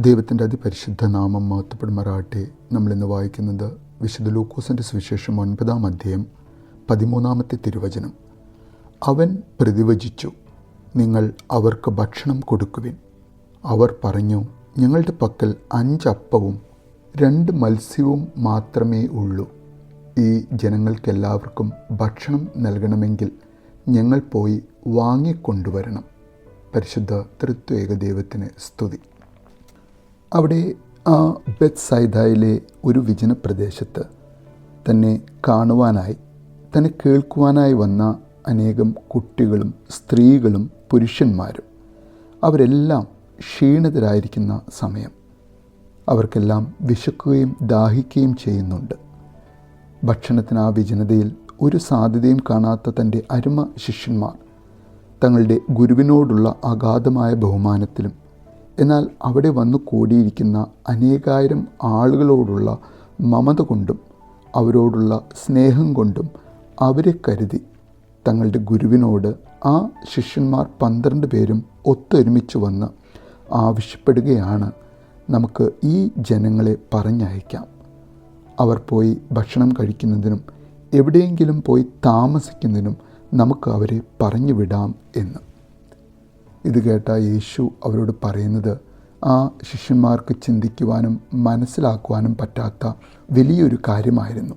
ദൈവത്തിന്റെ അതിപരിശുദ്ധ നാമം മാത്തപ്പെടുമാറാട്ടെ നമ്മളിന്ന് വായിക്കുന്നത് വിശുദ്ധ ലൂക്കോസിന്റെ സുവിശേഷം ഒൻപതാം അധ്യായം പതിമൂന്നാമത്തെ തിരുവചനം. അവൻ പ്രതിവചിച്ചു നിങ്ങൾ അവർക്ക് ഭക്ഷണം കൊടുക്കുവിൻ. അവർ പറഞ്ഞു ഞങ്ങളുടെ പക്കൽ അഞ്ചപ്പവും രണ്ട് മത്സ്യവും മാത്രമേ ഉള്ളൂ. ഈ ജനങ്ങൾക്കെല്ലാവർക്കും ഭക്ഷണം നൽകണമെങ്കിൽ ഞങ്ങൾ പോയി വാങ്ങിക്കൊണ്ടുവരണം. പരിശുദ്ധ തൃത്വേക ദൈവത്തിന് സ്തുതി. അവിടെ ആ ബെത് സൈദായിലെ ഒരു വിജന പ്രദേശത്ത് തന്നെ കാണുവാനായി തന്നെ കേൾക്കുവാനായി വന്ന അനേകം കുട്ടികളും സ്ത്രീകളും പുരുഷന്മാരും അവരെല്ലാം ക്ഷീണിതരായിരിക്കുന്ന സമയം. അവർക്കെല്ലാം വിശക്കുകയും ദാഹിക്കുകയും ചെയ്യുന്നുണ്ട്. ഭക്ഷണത്തിന് ആ വിജനതയിൽ ഒരു സാധ്യതയും കാണാത്ത തന്റെ അരുമ ശിഷ്യന്മാർ തങ്ങളുടെ ഗുരുവിനോടുള്ള അഗാധമായ ബഹുമാനത്തിലും എന്നാൽ അവിടെ വന്നു കൂടിയിരിക്കുന്ന അനേകായിരം ആളുകളോടുള്ള മമത കൊണ്ടും അവരോടുള്ള സ്നേഹം കൊണ്ടും അവരെ കരുതി. തങ്ങളുടെ ഗുരുവിനോട് ആ ശിഷ്യന്മാർ പന്ത്രണ്ട് പേരും ഒത്തൊരുമിച്ച് വന്ന് ആവശ്യപ്പെടുകയാണ്. നമുക്ക് ഈ ജനങ്ങളെ പറഞ്ഞയക്കാം. അവർ പോയി ഭക്ഷണം കഴിക്കുന്നതിനും എവിടെയെങ്കിലും പോയി താമസിക്കുന്നതിനും നമുക്ക് അവരെ പറഞ്ഞു വിടാം എന്ന്. ഇത് കേട്ട യേശു അവരോട് പറയുന്നത് ആ ശിഷ്യന്മാർക്ക് ചിന്തിക്കുവാനും മനസ്സിലാക്കുവാനും പറ്റാത്ത വലിയൊരു കാര്യമായിരുന്നു.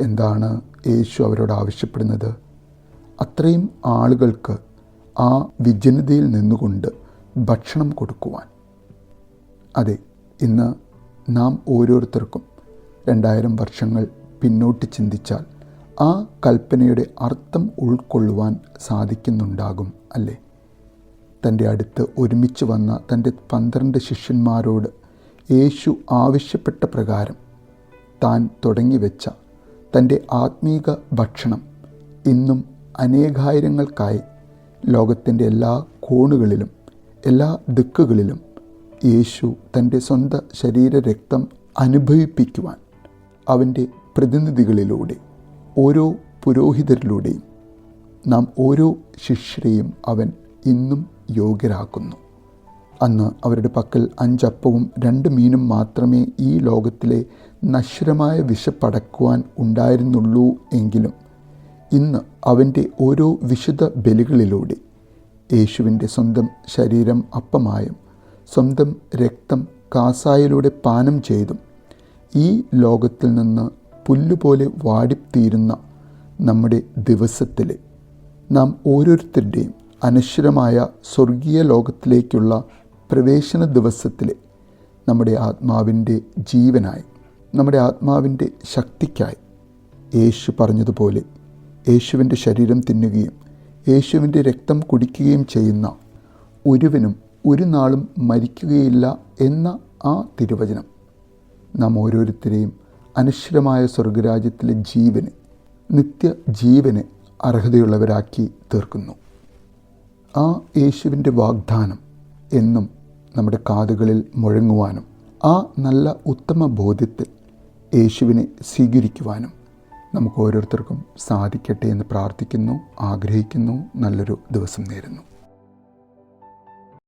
എന്താണ് യേശു അവരോട് ആവശ്യപ്പെടുന്നത്? അത്രയും ആളുകൾക്ക് ആ വിജനതയിൽ നിന്നുകൊണ്ട് ഭക്ഷണം കൊടുക്കുവാൻ. അതെ ഇന്ന് നാം ഓരോരുത്തർക്കും രണ്ടായിരം വർഷങ്ങൾ പിന്നോട്ട് ചിന്തിച്ചാൽ ആ കൽപ്പനയുടെ അർത്ഥം ഉൾക്കൊള്ളുവാൻ സാധിക്കുന്നുണ്ടാകും അല്ലേ? തന്റെ അടുത്ത് ഒരുമിച്ച് വന്ന തന്റെ പന്ത്രണ്ട് ശിഷ്യന്മാരോട് യേശു ആവശ്യപ്പെട്ട പ്രകാരം താൻ തുടങ്ങിവെച്ച തന്റെ ആത്മീക ഭക്ഷണം ഇന്നും അനേകായിരങ്ങൾക്കായി ലോകത്തിന്റെ എല്ലാ കോണുകളിലും എല്ലാ ദിക്കുകളിലും യേശു തന്റെ സ്വന്തം ശരീരരക്തം അനുഭവിപ്പിക്കുവാൻ അവന്റെ പ്രതിനിധികളിലൂടെ ഓരോ പുരോഹിതരിലൂടെയും നാം ഓരോ ശിഷ്യരെയും അവൻ ഇന്നും യോഗ്യരാക്കുന്നു. അന്ന് അവരുടെ പക്കൽ അഞ്ചപ്പവും രണ്ട് മീനും മാത്രമേ ഈ ലോകത്തിലെ നശ്വരമായ വിശപ്പടക്കുവാൻ ഉണ്ടായിരുന്നുള്ളൂ എങ്കിലും ഇന്ന് അവന്റെ ഓരോ വിശുദ്ധ ബലികളിലൂടെ യേശുവിന്റെ സ്വന്തം ശരീരം അപ്പമായും സ്വന്തം രക്തം കാസായിലൂടെ പാനം ചെയ്തും ഈ ലോകത്തിൽ നിന്ന് പുല്ലുപോലെ വാടിത്തീരുന്ന നമ്മുടെ ദിവസത്തിലെ നാം ഓരോരുത്തരുടെയും അനശ്വരമായ സ്വർഗീയ ലോകത്തിലേക്കുള്ള പ്രവേശന ദിവസത്തിലെ നമ്മുടെ ആത്മാവിന്റെ ജീവനായി നമ്മുടെ ആത്മാവിന്റെ ശക്തിക്കായി യേശു പറഞ്ഞതുപോലെ യേശുവിന്റെ ശരീരം തിന്നുകയും യേശുവിന്റെ രക്തം കുടിക്കുകയും ചെയ്യുന്ന ഒരുവനും ഒരു നാളും മരിക്കുകയില്ല എന്ന ആ തിരുവചനം നാം ഓരോരുത്തരെയും അനശ്വരമായ സ്വർഗരാജ്യത്തിലെ ജീവന് നിത്യ ജീവന് അർഹതയുള്ളവരാക്കി തീർക്കുന്നു. ആ യേശുവിന്റെ വാഗ്ദാനം എന്നും നമ്മുടെ കാതുകളിൽ മുഴങ്ങുവാനും ആ നല്ല ഉത്തമ ബോധ്യത്തിൽ യേശുവിനെ സ്വീകരിക്കുവാനും നമുക്ക് ഓരോരുത്തർക്കും സാധിക്കട്ടെ എന്ന് പ്രാർത്ഥിക്കുന്നു ആഗ്രഹിക്കുന്നു നല്ലൊരു ദിവസം നേരുന്നു.